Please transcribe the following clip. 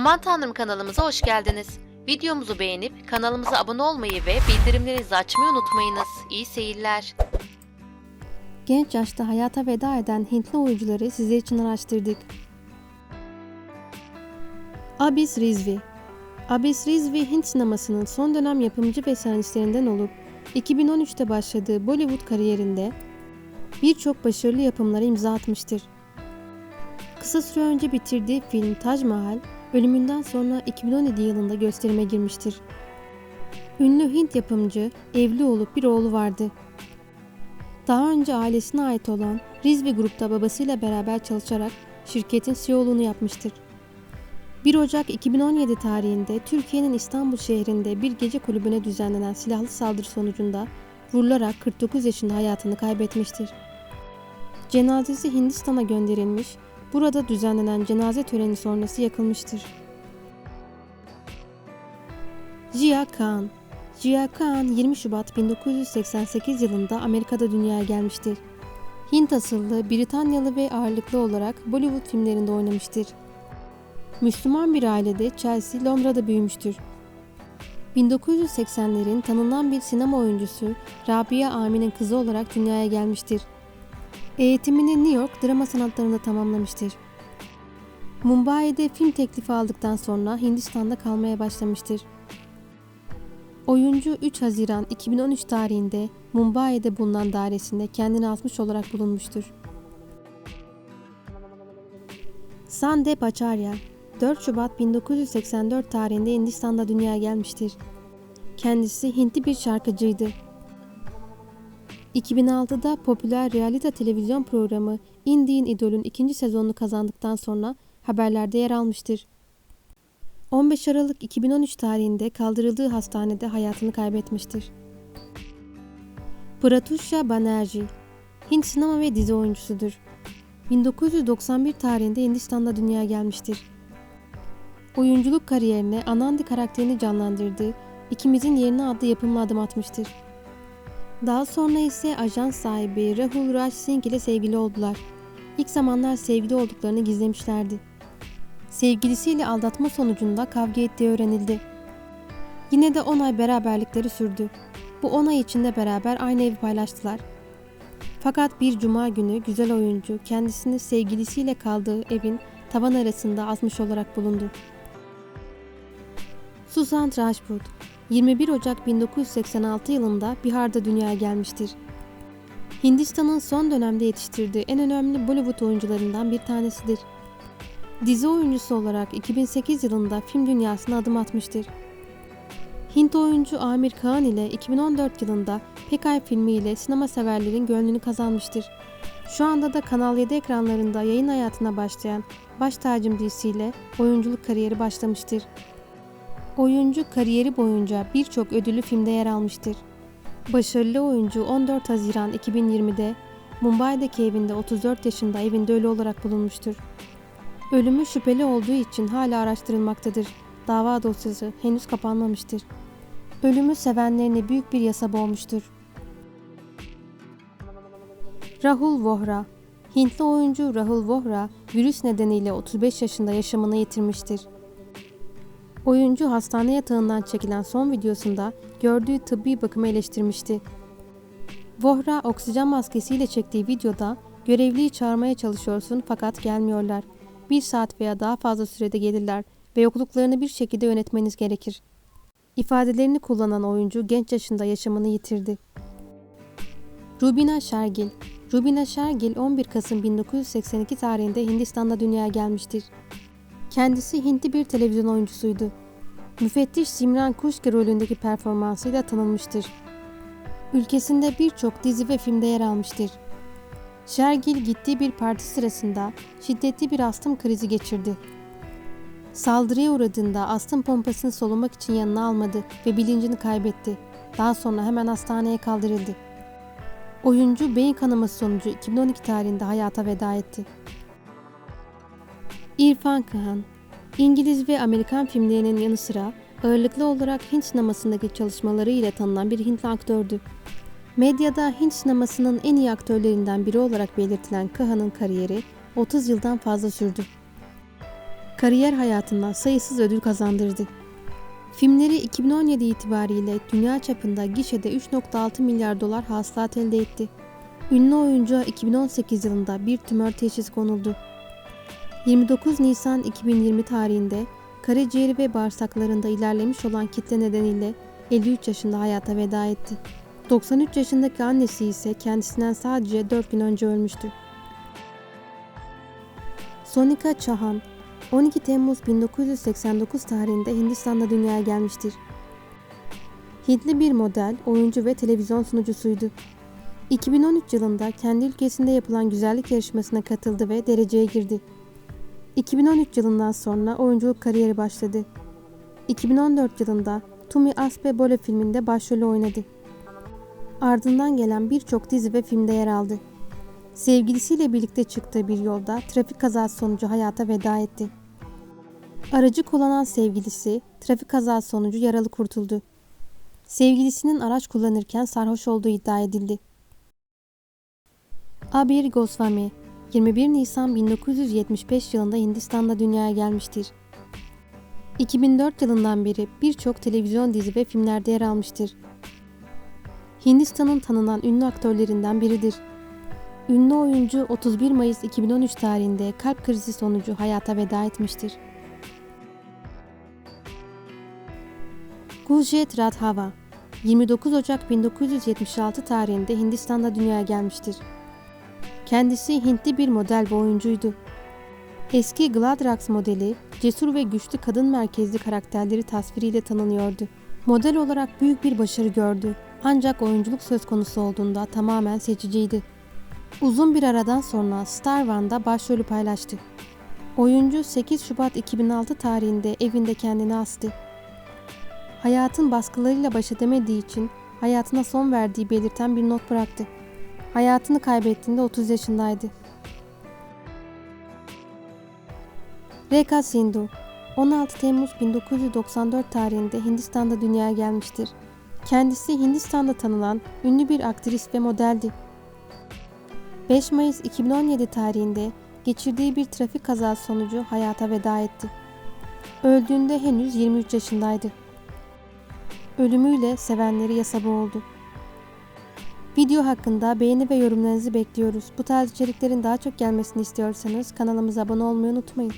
Aman Tanrım kanalımıza hoş geldiniz. Videomuzu beğenip kanalımıza abone olmayı ve bildirimlerinizi açmayı unutmayınız. İyi seyirler. Genç yaşta hayata veda eden Hintli oyuncuları sizler için araştırdık. Abis Rizvi Abis Rizvi Hint sinemasının son dönem yapımcı ve senaristlerinden olup 2013'te başladığı Bollywood kariyerinde birçok başarılı yapımlara imza atmıştır. Kısa süre önce bitirdiği film Taj Mahal, ölümünden sonra 2017 yılında gösterime girmiştir. Ünlü Hint yapımcı evli olup bir oğlu vardı. Daha önce ailesine ait olan Rizvi Grup'ta babasıyla beraber çalışarak şirketin CEO'luğunu yapmıştır. 1 Ocak 2017 tarihinde Türkiye'nin İstanbul şehrinde bir gece kulübüne düzenlenen silahlı saldırı sonucunda vurularak 49 yaşında hayatını kaybetmiştir. Cenazesi Hindistan'a gönderilmiş, burada düzenlenen cenaze töreni sonrası yakılmıştır. Jia Khan Jia Khan 20 Şubat 1988 yılında Amerika'da dünyaya gelmiştir. Hint asıllı, Britanyalı ve ağırlıklı olarak Bollywood filmlerinde oynamıştır. Müslüman bir ailede Chelsea, Londra'da büyümüştür. 1980'lerin tanınan bir sinema oyuncusu Rabia Amin'in kızı olarak dünyaya gelmiştir. Eğitimini New York drama sanatlarında tamamlamıştır. Mumbai'de film teklifi aldıktan sonra Hindistan'da kalmaya başlamıştır. Oyuncu 3 Haziran 2013 tarihinde Mumbai'de bulunan dairesinde kendini asmış olarak bulunmuştur. Sandep Acharya 4 Şubat 1984 tarihinde Hindistan'da dünyaya gelmiştir. Kendisi Hintli bir şarkıcıydı. 2006'da popüler realite televizyon programı Indian Idol'ün ikinci sezonunu kazandıktan sonra haberlerde yer almıştır. 15 Aralık 2013 tarihinde kaldırıldığı hastanede hayatını kaybetmiştir. Pratusha Banerjee, Hint sinema ve dizi oyuncusudur. 1991 tarihinde Hindistan'da dünyaya gelmiştir. Oyunculuk kariyerine Anandi karakterini canlandırdığı İkimizin Yerine adlı yapımla adım atmıştır. Daha sonra ise ajans sahibi Rahul Raj Singh ile sevgili oldular. İlk zamanlar sevgili olduklarını gizlemişlerdi. Sevgilisiyle aldatma sonucunda kavga ettiği öğrenildi. Yine de 10 ay beraberlikleri sürdü. Bu 10 ay içinde beraber aynı evi paylaştılar. Fakat bir cuma günü güzel oyuncu kendisini sevgilisiyle kaldığı evin tavan arasında asmış olarak bulundu. Susan Rajput 21 Ocak 1986 yılında Bihar'da dünyaya gelmiştir. Hindistan'ın son dönemde yetiştirdiği en önemli Bollywood oyuncularından bir tanesidir. Dizi oyuncusu olarak 2008 yılında film dünyasına adım atmıştır. Hint oyuncu Amir Khan ile 2014 yılında Pekay filmi ile sinema severlerin gönlünü kazanmıştır. Şu anda da Kanal 7 ekranlarında yayın hayatına başlayan Baş Tacım dizisiyle oyunculuk kariyeri başlamıştır. Oyuncu kariyeri boyunca birçok ödüllü filmde yer almıştır. Başarılı oyuncu 14 Haziran 2020'de Mumbai'deki evinde 34 yaşında evinde ölü olarak bulunmuştur. Ölümü şüpheli olduğu için hala araştırılmaktadır. Dava dosyası henüz kapanmamıştır. Ölümü sevenlerine büyük bir yasa boğmuştur. Rahul Vohra Hintli oyuncu Rahul Vohra virüs nedeniyle 35 yaşında yaşamını yitirmiştir. Oyuncu hastane yatağından çekilen son videosunda gördüğü tıbbi bakımı eleştirmişti. Vohra oksijen maskesiyle çektiği videoda görevliyi çağırmaya çalışıyorsun fakat gelmiyorlar. Bir saat veya daha fazla sürede gelirler ve yokluklarını bir şekilde yönetmeniz gerekir. İfadelerini kullanan oyuncu genç yaşında yaşamını yitirdi. Rubina Shergill Rubina Shergill 11 Kasım 1982 tarihinde Hindistan'da dünyaya gelmiştir. Kendisi Hintli bir televizyon oyuncusuydu. Müfettiş Simran Kuşki rolündeki performansıyla tanınmıştır. Ülkesinde birçok dizi ve filmde yer almıştır. Shergill gittiği bir parti sırasında şiddetli bir astım krizi geçirdi. Saldırıya uğradığında astım pompasını solumak için yanına almadı ve bilincini kaybetti. Daha sonra hemen hastaneye kaldırıldı. Oyuncu beyin kanaması sonucu 2012 tarihinde hayata veda etti. İrfan Khan, İngiliz ve Amerikan filmlerinin yanı sıra ağırlıklı olarak Hint sinemasındaki çalışmaları ile tanınan bir Hintli aktördü. Medyada Hint sinemasının en iyi aktörlerinden biri olarak belirtilen Kahan'ın kariyeri 30 yıldan fazla sürdü. kariyer hayatından sayısız ödül kazandırdı. Filmleri 2017 itibariyle dünya çapında gişede 3.6 milyar dolar hasılat elde etti. Ünlü oyuncuya 2018 yılında bir tümör teşhis konuldu. 29 Nisan 2020 tarihinde karaciğeri ve bağırsaklarında ilerlemiş olan kitle nedeniyle 53 yaşında hayata veda etti. 93 yaşındaki annesi ise kendisinden sadece 4 gün önce ölmüştü. Sonika Çahan 12 Temmuz 1989 tarihinde Hindistan'da dünyaya gelmiştir. Hintli bir model, oyuncu ve televizyon sunucusuydu. 2013 yılında kendi ülkesinde yapılan güzellik yarışmasına katıldı ve dereceye girdi. 2013 yılından sonra oyunculuk kariyeri başladı. 2014 yılında Tumi Aspe Bole filminde başrolü oynadı. Ardından gelen birçok dizi ve filmde yer aldı. Sevgilisiyle birlikte çıktığı bir yolda trafik kazası sonucu hayata veda etti. Aracı kullanan sevgilisi trafik kazası sonucu yaralı kurtuldu. Sevgilisinin araç kullanırken sarhoş olduğu iddia edildi. Abir Goswami 21 Nisan 1975 yılında Hindistan'da dünyaya gelmiştir. 2004 yılından beri birçok televizyon dizi ve filmlerde yer almıştır. Hindistan'ın tanınan ünlü aktörlerinden biridir. Ünlü oyuncu 31 Mayıs 2013 tarihinde kalp krizi sonucu hayata veda etmiştir. Guljet Radhava 29 Ocak 1976 tarihinde Hindistan'da dünyaya gelmiştir. Kendisi Hintli bir model ve oyuncuydu. Eski Gladrax modeli, cesur ve güçlü kadın merkezli karakterleri tasviriyle tanınıyordu. Model olarak büyük bir başarı gördü. Ancak oyunculuk söz konusu olduğunda tamamen seçiciydi. Uzun bir aradan sonra Star One'da başrolü paylaştı. Oyuncu 8 Şubat 2006 tarihinde evinde kendini astı. Hayatın baskılarıyla baş edemediği için hayatına son verdiği belirten bir not bıraktı. Hayatını kaybettiğinde 30 yaşındaydı. Rekha Sindhu 16 Temmuz 1994 tarihinde Hindistan'da dünyaya gelmiştir. Kendisi Hindistan'da tanınan ünlü bir aktris ve modeldi. 5 Mayıs 2017 tarihinde geçirdiği bir trafik kazası sonucu hayata veda etti. Öldüğünde henüz 23 yaşındaydı. Ölümüyle sevenleri yasa boğuldu. Video hakkında beğeni ve yorumlarınızı bekliyoruz. Bu tarz içeriklerin daha çok gelmesini istiyorsanız kanalımıza abone olmayı unutmayın.